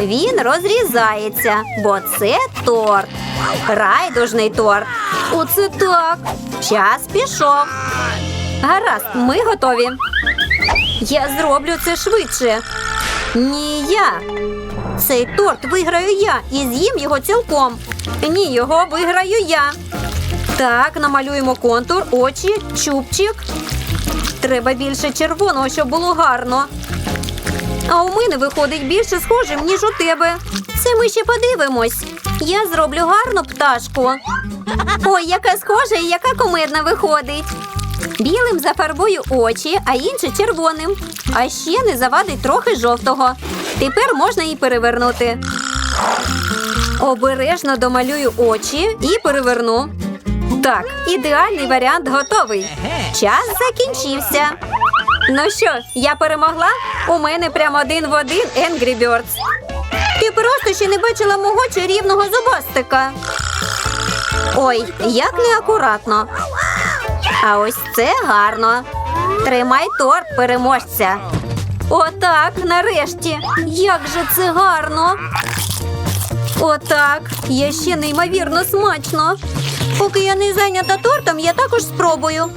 Він розрізається, бо це торт. Райдужний торт. Оце так. Час пішов. Гаразд, ми готові. Я зроблю це швидше. Ні, я. Цей торт виграю я і з'їм його цілком. Ні, його виграю я. Так, намалюємо контур, очі, чубчик. Треба більше червоного, щоб було гарно. А у мене виходить більше схожим, ніж у тебе. Це ми ще подивимось. Я зроблю гарну пташку. Ой, яка схожа і яка кумедна виходить. Білим зафарбую очі, а інше червоним. А ще не завадить трохи жовтого. Тепер можна і перевернути. Обережно домалюю очі і переверну. Так, ідеальний варіант готовий. Час закінчився. Ну що, я перемогла? У мене прямо один в один Angry Birds. Ти просто ще не бачила мого чарівного зубастика. Ой, як неакуратно. А ось це гарно. Тримай торт переможця. Отак, нарешті. Як же це гарно. Отак. Я ще неймовірно смачно. Поки я не зайнята тортом, я також спробую.